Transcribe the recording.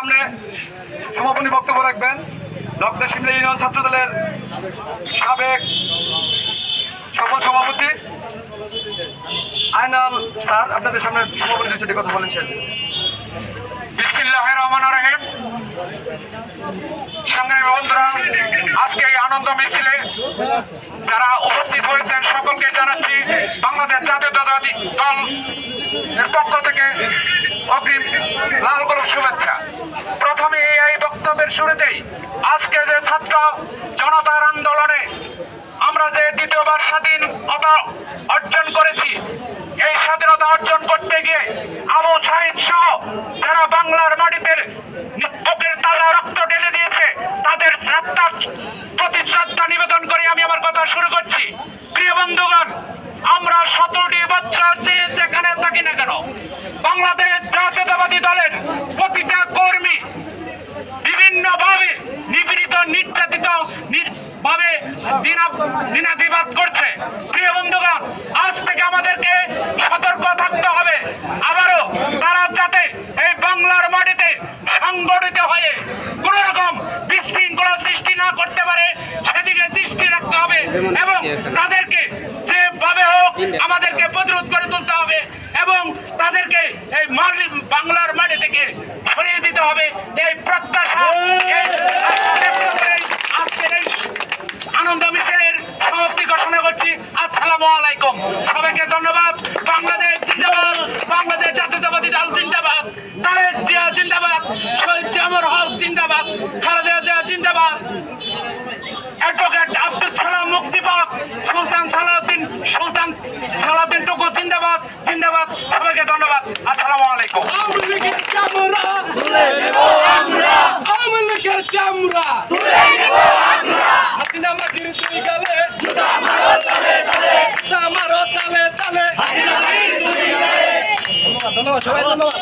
সামনে সমাপনী বক্তব্য রাখবেন। ডক্টর সিমলা ইউনিয়ন ছাত্র দলের সাবেক সফল সভাপতি আয়নাল স্যার, আপনাদের সামনে সমাপনী দৃষ্টিতে কথা বলেছেন। যারা উপস্থিত হয়েছেন, সকলকে জানাচ্ছি বাংলাদেশ জাতীয়তাবাদী দল এর পক্ষ থেকে অগ্রিম লাল এই শুরুতেই আজকে যে ছাত্র জনতার আন্দোলনে আমরা যে দ্বিতীয়বার স্বাধীনতা অর্জন করেছি, এই স্বাধীনতা অর্জন করতে গিয়ে আবু সাহিদ সহ যারা বাংলার মাটিতে বুকের তাজা রক্ত ঢেলে দিয়েছে, তাদের শ্রদ্ধার প্রতি শ্রদ্ধা নিবেদন করে আমি আমার কথা শুরু করছি। প্রিয় বন্ধুগণ, আমরা সতেরোটি বছর যে যেখানে থাকি না কেন, বাংলাদেশ জাতীয়তাবাদী দলের প্রতিটা দিনা- করছে। প্রিয় বন্ধুগণ, আজ থেকে আমাদেরকে সতর্ক থাকতে হবে। আবারও তারা যাতে এই বাংলার মাটিতে সংগঠিত হয়ে কোন রকম বিশৃঙ্খলা সৃষ্টি না করতে পারে, সেদিকে দৃষ্টি রাখতে হবে এবং তাদেরকে যেভাবে হোক আমাদেরকে প্রতিরোধ করে তুলতে হবে এবং তাদেরকে এই বাংলার মাটি থেকে সরিয়ে দিতে হবে। এই প্রত্যাশা এই আশা ব্যক্ত করে আজকের এই আনন্দ মিছিলের সমাপ্তি ঘোষণা করছি আসসালামু আলাইকুম। সবাইকে ধন্যবাদ। বাংলাদেশ জিন্দাবাদ। বাংলাদেশ জাতীয়তাবাদী দল জিন্দাবাদ। তারেক জিয়া জিন্দাবাদ। শহীদ জামর হক জিন্দাবাদ। খালেদা জিয়া জিন্দাবাদ। অ্যাডভোকেট আব্দুল সালাম মুক্তি পাক সুলতান সালাউদ্দিন সুলতান সালাউদ্দিন টুকু জিন্দাবাদ। জিন্দাবাদ। সবাইকে ধন্যবাদ। আসসালামু আলাইকুম। আমরা ধন্যবাদ সবাই ধন্যবাদ।